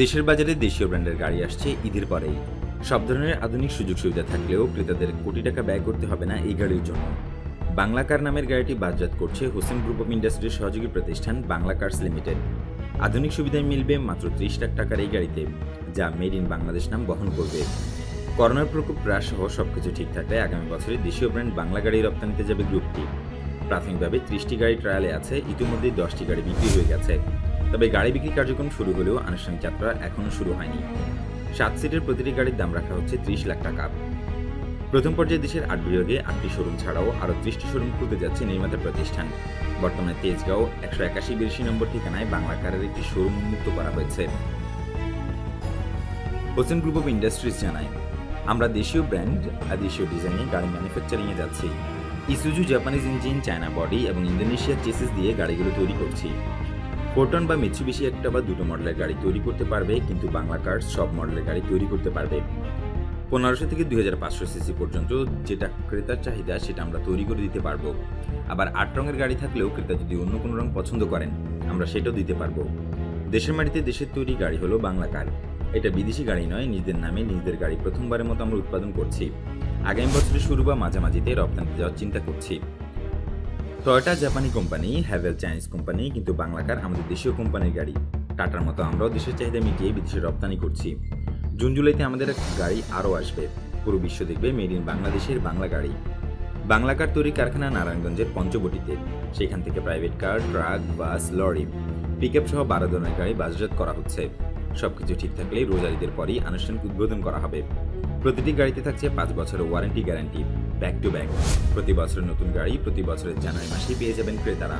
দেশের বাজারে দেশীয় ব্র্যান্ডের গাড়ি আসছে ঈদের পরেই। সব ধরনের আধুনিক সুযোগ সুবিধা থাকলেও ক্রেতাদের কোটি টাকা ব্যয় করতে হবে না এই গাড়ির জন্য। বাংলা কার নামের গাড়িটি বাজাত করছে হোসেন গ্রুপ অফ ইন্ডাস্ট্রির সহযোগী প্রতিষ্ঠান বাংলা কার্স লিমিটেড। আধুনিক সুবিধায় মিলবে মাত্র ত্রিশ লাখ টাকার এই গাড়িতে, যা মেড ইন বাংলাদেশ নাম বহন করবে। করোনার প্রকোপ হ্রাস সহ সবকিছু ঠিক থাকলে আগামী বছরে দেশীয় ব্র্যান্ড বাংলা গাড়ি রপ্তানিতে যাবে গ্রুপটি। প্রাথমিকভাবে ত্রিশটি গাড়ি ট্রায়ালে আছে ইতিমধ্যে দশটি গাড়ি বিক্রি হয়ে গেছে। তবে গাড়ি বিক্রি কার্যক্রম শুরু হলেও আনুষ্ঠানিক যাত্রা এখনও শুরু হয়নি। সাত সিটের প্রতিটি গাড়ির দাম রাখা হচ্ছে ত্রিশ লাখ টাকা। প্রথম পর্যায়ে দেশের আট বিভাগে আটটি শোরুম ছাড়াও আরও ত্রিশটি শোরুম খুলতে যাচ্ছে নির্মাতা প্রতিষ্ঠান। বর্তমানে তেজগাঁও একশো একাশি বিরাশি নম্বর ঠিকানায় বাংলা কারের একটি শোরুম উন্মুক্ত করা হয়েছে। হোসেন গ্রুপ অফ ইন্ডাস্ট্রিজ জানায়, আমরা দেশীয় ব্র্যান্ড আর দেশীয় ডিজাইনে গাড়ি ম্যানুফ্যাকচারিংয়ে যাচ্ছি। Isuzu Japanese engine, China body এবং ইন্দোনেশিয়ার চেসিস দিয়ে গাড়িগুলো তৈরি করছি। কোটন বা মিৎসুবিশি একটা বা দুটো মডেলের গাড়ি তৈরি করতে পারবে, কিন্তু বাংলা কার সব মডেলের গাড়ি তৈরি করতে পারবে। পনেরোশো থেকে দুই হাজার পাঁচশো সিসি পর্যন্ত যেটা ক্রেতার চাহিদা, সেটা আমরা তৈরি করে দিতে পারব। আবার আট রঙের গাড়ি থাকলেও ক্রেতা যদি অন্য কোনো রং পছন্দ করেন, আমরা সেটাও দিতে পারব। দেশের মাটিতে দেশের তৈরি গাড়ি হলো বাংলা কার এটা বিদেশি গাড়ি নয়, নিজেদের নামে নিজেদের গাড়ি প্রথমবারের মতো আমরা উৎপাদন করছি। আগামী বছরের শুরু বা মাঝামাঝিতে রপ্তানিতে যাওয়ার চিন্তা করছি। টয়োটা জাপানি কোম্পানি হ্যাভেল চাইনিজ কোম্পানি কিন্তু বাংলাকার আমাদের দেশীয় কোম্পানির গাড়ি। টাটার মতো আমরাও দেশের চাহিদা মিটিয়ে বিদেশে রপ্তানি করছি। জুন জুলাইতে আমাদের গাড়ি আরও আসবে। পুরো বিশ্ব দেখবে মেড ইন বাংলাদেশের বাংলা গাড়ি। বাংলা কার তৈরি কারখানা নারায়ণগঞ্জের পঞ্চবটিতে। সেখান থেকে private car truck bus lorry pick সহ বারো ধরনের গাড়ি বাজারজাত করা হচ্ছে। সবকিছু ঠিক থাকলে রোজার ঈদের পরই আনুষ্ঠানিক উদ্বোধন করা হবে। প্রতিটি গাড়িতে থাকছে পাঁচ বছরের warranty guarantee back to back. প্রতি বছরের নতুন গাড়ি প্রতি বছরের জানুয়ারি মাসে পেয়ে যাবেন ক্রেতারা।